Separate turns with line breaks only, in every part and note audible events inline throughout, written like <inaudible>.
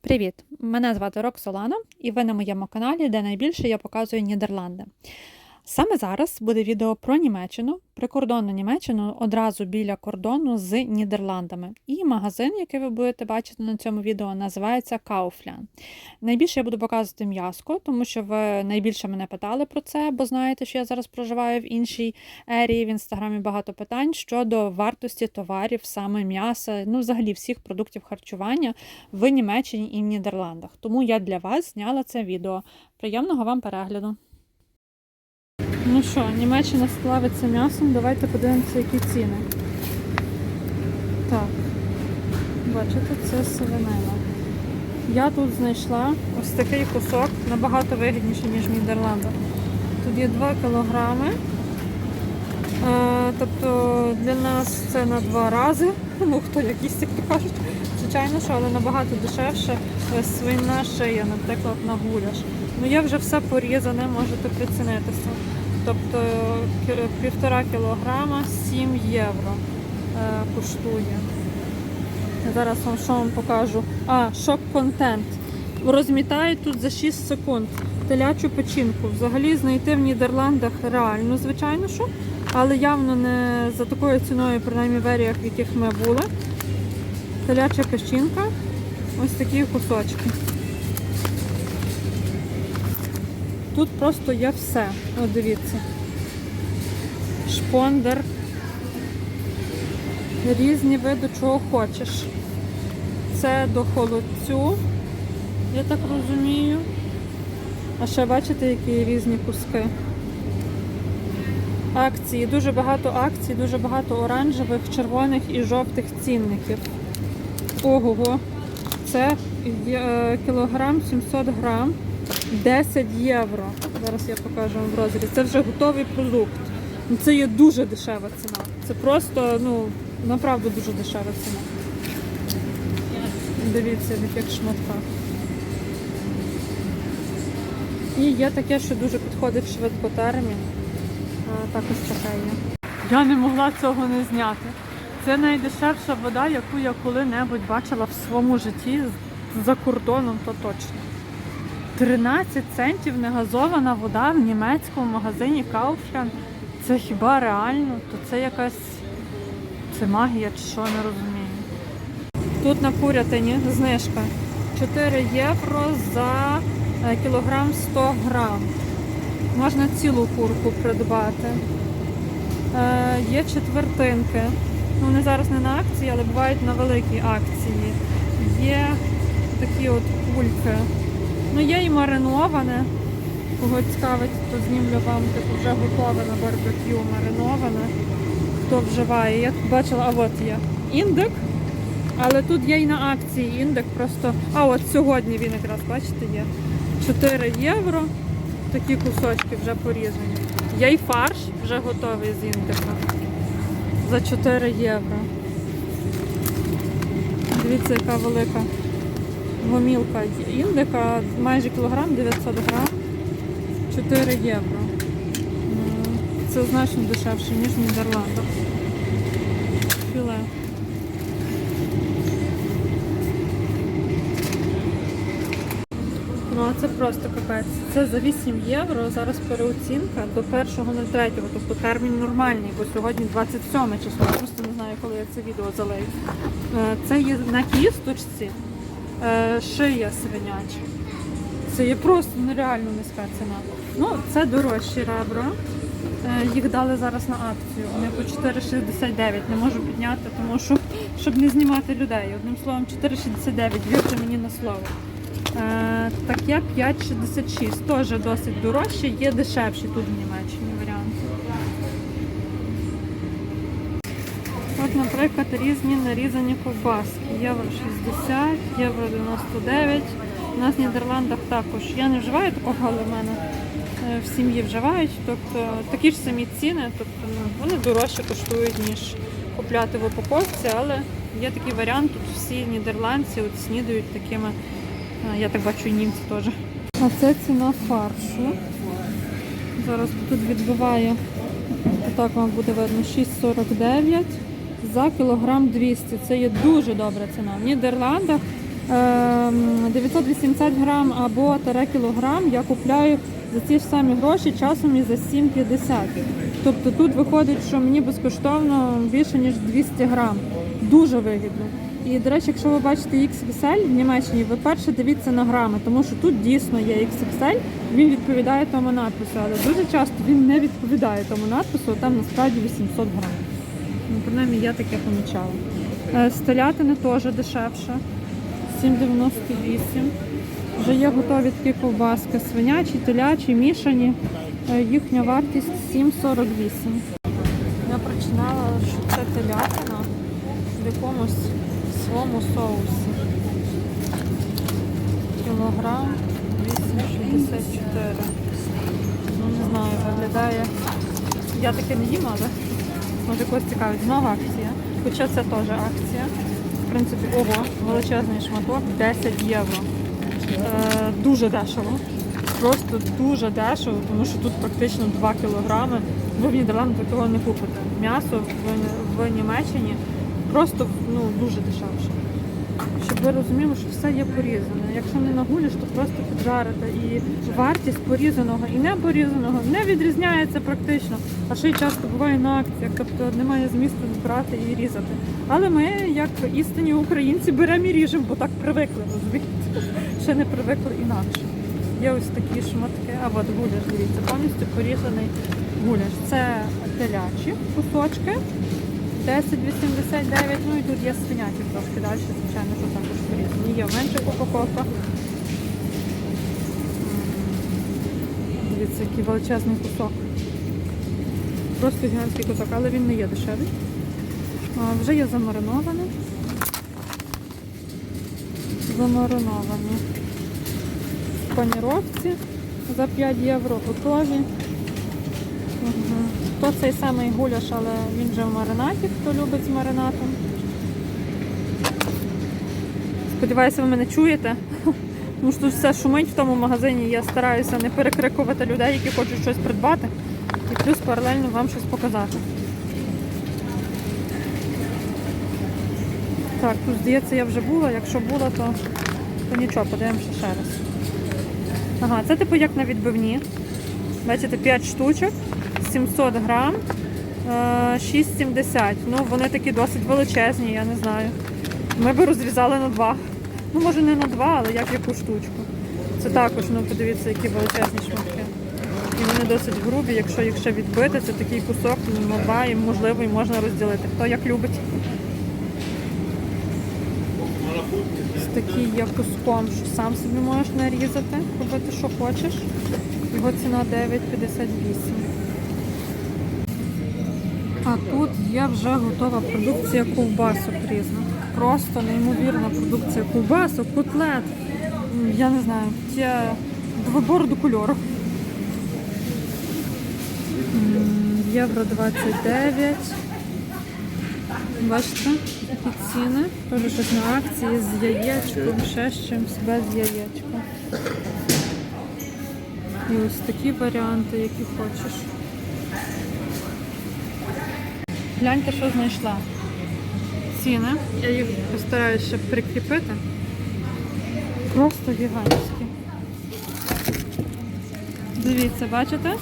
Привіт! Мене звати Роксолана, і ви на моєму каналі, де найбільше я показую Нідерланди. Саме зараз буде відео про Німеччину, прикордонну Німеччину одразу біля кордону з Нідерландами. І магазин, який ви будете бачити на цьому відео, називається Kaufland. Найбільше я буду показувати м'яско, тому що ви найбільше мене питали про це, бо знаєте, що я зараз проживаю в іншій ерії. В інстаграмі багато питань щодо вартості товарів, саме м'яса, ну взагалі всіх продуктів харчування в Німеччині і в Нідерландах. Тому я для вас зняла це відео. Приємного вам перегляду! Ну що, Німеччина сплавиться м'ясом. Давайте подивимося, які ціни. Так, бачите, це свинина. Я тут знайшла ось такий кусок, набагато вигідніший, ніж в Нідерландах. Тут є 2 кілограми. Е, тобто для нас це на два рази. <laughs> Ну, хто як їсть, як то кажуть. Звичайно, що, але набагато дешевше свинна шия, наприклад, на гуляш. Ну є вже все порізане, можете прицінитися. Тобто півтора кілограма 7 євро е, коштує. Зараз вам що вам покажу. А, шок-контент. Розмітають тут за 6 секунд телячу печінку. Взагалі знайти в Нідерландах реально, звичайно, що, але явно не за такою ціною, принаймні в еріях, в яких ми були. Теляча печінка. Ось такі кусочки. Тут просто є все. От дивіться. Шпондер. Різні види, чого хочеш. Це до холодцю, я так розумію. А ще бачите, які різні куски. Акції. Дуже багато акцій, дуже багато оранжевих, червоних і жовтих цінників. Ого, це е, кілограм 700 грам. 10 євро. Зараз я покажу вам в розрізі. Це вже готовий продукт. Ну, Це є дуже дешева ціна. Це просто, ну, направду дуже дешева ціна. Дивіться, в яких шматках. І є таке, що дуже підходить швидкотермін. А, Також таке є. Я не могла цього не зняти. Це найдешевша вода, яку я коли-небудь бачила в своєму житті за кордоном, то точно. 13 центів негазована вода в німецькому магазині Kaufland. Це хіба реально? То це якась це магія чи що не розумію. Тут на курятині знижка 4 євро за е, кілограм 100 грам. Можна цілу курку придбати. Е, є четвертинки. Ну, вони зараз не на акції, але бувають на великій акції. Є такі от кульки. Ну, є і мариноване. Кого цікавить, то знімлю вам типу, вже готове на барбекю мариноване. Хто вживає. Я тут бачила, а от є індик. Але тут є і на акції індик просто. А от сьогодні він якраз, бачите, є 4 євро. Такі кусочки вже порізані. Є й фарш вже готовий з індика. За 4 євро. Дивіться, яка велика гомілка індика, майже кілограм 900 грам, 4 євро. Це значно дешевше, ніж в Нідерландах. Філе. Ну, а це просто капець. Це за 8 євро. Зараз переоцінка до 1.03, тобто термін нормальний, бо сьогодні 27 число. Я просто не знаю, коли я це відео залию. Е, Це є на кісточці шия свиняча. Це є просто нереально низька ціна. Ну, це дорожчі ребра. Е, Їх дали зараз на акцію. Вони по 4,69. Не можу підняти, тому що щоб не знімати людей. Одним словом, 4,69. Вірте мені на слово. Е, Таке 5,66. Теж досить дорожче, є дешевші тут в Німеччині варіанти. От, наприклад, різні нарізані ковбаски. Євро 60, євро 99. У нас в Нідерландах також. Я не вживаю такого, але в мене е, в сім'ї вживають. Тобто такі ж самі ціни, тобто ну, вони дорожче коштують, ніж купляти в упаковці, але є такий варіант, тут всі нідерландці от снідають такими, е, я так бачу, і німці теж. А це ціна фаршу. Зараз тут відбиває, так вам буде видно, 6,49 за кілограм 200. Це є дуже добра ціна. В Нідерландах е, ем, 980 грам або таре кілограм я купляю за ті ж самі гроші, часом і за 7,50. Тобто тут виходить, що мені безкоштовно більше ніж 200 грам. Дуже вигідно. І, до речі, якщо ви бачите XXL в Німеччині, ви перше дивіться на грами, тому що тут дійсно є XXL, він відповідає тому надпису, але дуже часто він не відповідає тому надпису, там насправді 800 грам. Ну, принаймні я таке помічала. Е, Столятини теж дешевше. 7,98. Вже є готові такі ковбаски свинячі, телячі, мішані. Е, Їхня вартість 7,48. Я прочитала, що це телятина в якомусь своєму соусі. Кілограм 8,64. Ну, не знаю, виглядає. Я таке не їм, але може когось цікавить. Знову акція. Хоча це теж акція. В принципі, ого, величезний шматок 10 євро. Е, дуже дешево. Просто дуже дешево, тому що тут практично 2 кілограми. Ви в Нідерландах такого не купите. М'ясо в, в Німеччині просто ну, дуже дешевше. Щоб ви розуміли, що все є порізане. Якщо не нагуліш, то просто піджарите. І вартість порізаного і не порізаного не відрізняється практично. А ще й часто буває на акціях, тобто немає змісту брати і різати. Але ми, як істинні українці, беремо і ріжемо, бо так привикли, розумієте? Ще не привикли інакше. Є ось такі шматки, а от гуляш, дивіться, повністю порізаний гуляш. Це телячі кусочки. 10,89, ну і тут є свиняті трошки далі, звичайно, що також порізані. Є менше кока-кока. Дивіться, який величезний кусок. Просто гігантський кусок, але він не є дешевий. А, вже є замаринований. Замариновані. В паніровці за 5 євро готові. Мгм. То цей самий гуляш, але він вже в маринаті, хто любить з маринатом. Сподіваюся, ви мене чуєте. <laughs> Тому що тут все шумить в тому магазині. Я стараюся не перекрикувати людей, які хочуть щось придбати. І плюс паралельно вам щось показати. Так, тут здається, я вже була. Якщо була, то, то нічого, подивимося ще раз. Ага, це типу як на відбивні. Бачите, 5 штучок, 700 грам, е, 6,70. Ну, вони такі досить величезні, я не знаю. Ми би розрізали на два. Ну, може не на два, але як яку штучку. Це також, ну подивіться, які величезні шматки. І вони досить грубі, якщо їх ще відбити, це такий кусок, ну, два і можливо і можна розділити. Хто як любить. Ось такий є куском, що сам собі можеш нарізати, робити, що хочеш. Його ціна 9,58. А тут є вже готова продукція ковбасок різна. Просто неймовірна продукція ковбасок, котлет. Я не знаю, до вибору до кольору. Євро 29. Бачите, такі ціни. Теж щось на акції з яєчком, ще з чимось без яєчка. І ось такі варіанти, які хочеш. Гляньте, що знайшла. Ціни. Я їх постараюся ще прикріпити. Просто гігантські. Дивіться, бачите?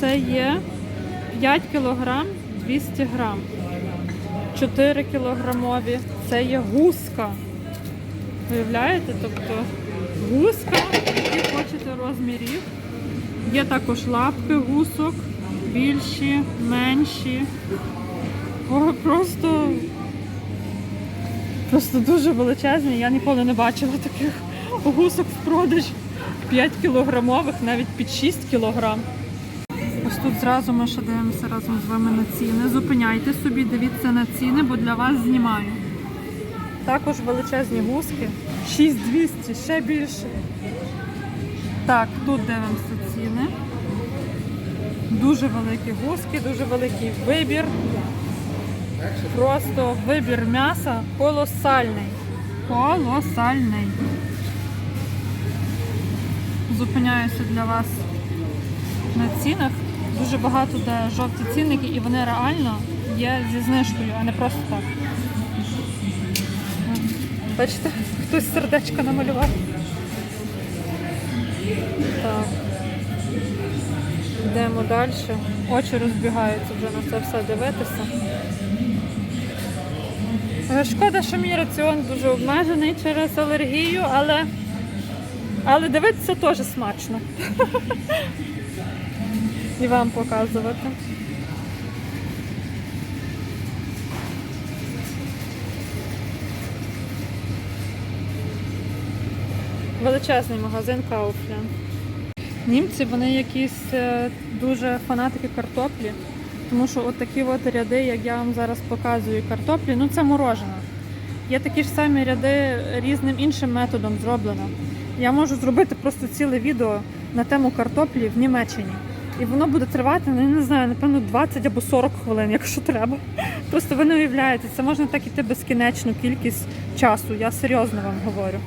Це є 5 кг 200 грам. 4 кілограмові. Це є гуска. Виявляєте? Тобто гуска, які хочете розмірів. Є також лапки гусок, більші, менші. Просто, просто дуже величезні. Я ніколи не бачила таких гусок в продажі. 5 кілограмових, навіть під 6 кілограм. Ось тут зразу ми ще дивимося разом з вами на ціни. Зупиняйте собі, дивіться на ціни, бо для вас знімаю. Також величезні гуски. 6200, ще більше. Так, тут дивимося ціни. Дуже великі гуски, дуже великий вибір. Просто вибір м'яса колосальний. Колосальний. Зупиняюся для вас на цінах. Дуже багато де жовті цінники, і вони реально є зі знижкою, а не просто так. Бачите? хтось сердечко намалював. Так. Йдемо далі. Очі розбігаються вже на це все дивитися. Шкода, що мій раціон дуже обмежений через алергію, але, але дивитися теж смачно. І вам показувати. Величезний магазин Kaufland. Німці вони якісь е, дуже фанатики картоплі, тому що от такі от ряди, як я вам зараз показую, картоплі, ну це морожена. Є такі ж самі ряди різним іншим методом зроблено. Я можу зробити просто ціле відео на тему картоплі в Німеччині. І воно буде тривати, ну, я не знаю, напевно, 20 або 40 хвилин, якщо треба. Просто ви не уявляєте, це можна так іти безкінечну кількість часу. Я серйозно вам говорю.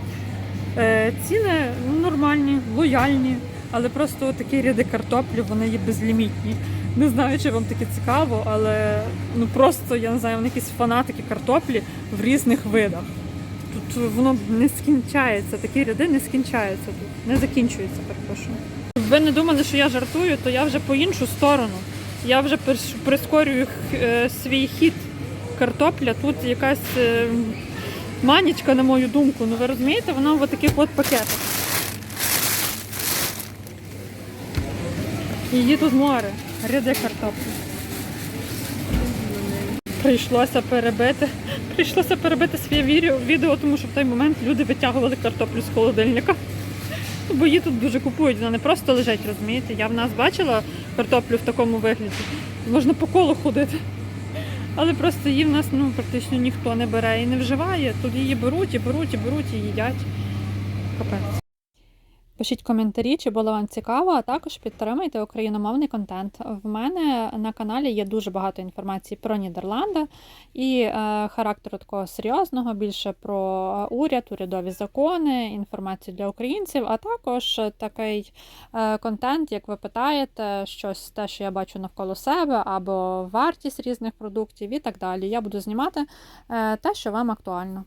Е, ціни ну, нормальні, лояльні, але просто такі ряди картоплі, вони є безлімітні. Не знаю, чи вам таке цікаво, але ну просто я не знаю, вони якісь фанатики картоплі в різних видах. Тут воно не скінчається, такі ряди не скінчаються тут, не закінчуються, перепрошую. Щоб ви не думали, що я жартую, то я вже по іншу сторону. Я вже прискорюю е, свій хід картопля. Тут якась е, манічка, на мою думку. Ну ви розумієте, вона в таких от пакетах. Її тут море, ряди картоплі. Прийшлося перебити. Прийшлося перебити своє відео, тому що в той момент люди витягували картоплю з холодильника. Бо її тут дуже купують, вона не просто лежить, розумієте? Я в нас бачила картоплю в такому вигляді. Можна по колу ходити. Але просто її в нас ну, практично ніхто не бере і не вживає. Тут її беруть і беруть, і беруть, і їдять. Капець. Пишіть коментарі, чи було вам цікаво, а також підтримайте україномовний контент. В мене на каналі є дуже багато інформації про Нідерланди і е, характеру такого серйозного, більше про уряд, урядові закони, інформацію для українців, а також такий е, контент, як ви питаєте, щось те, що я бачу навколо себе, або вартість різних продуктів і так далі. Я буду знімати е, те, що вам актуально.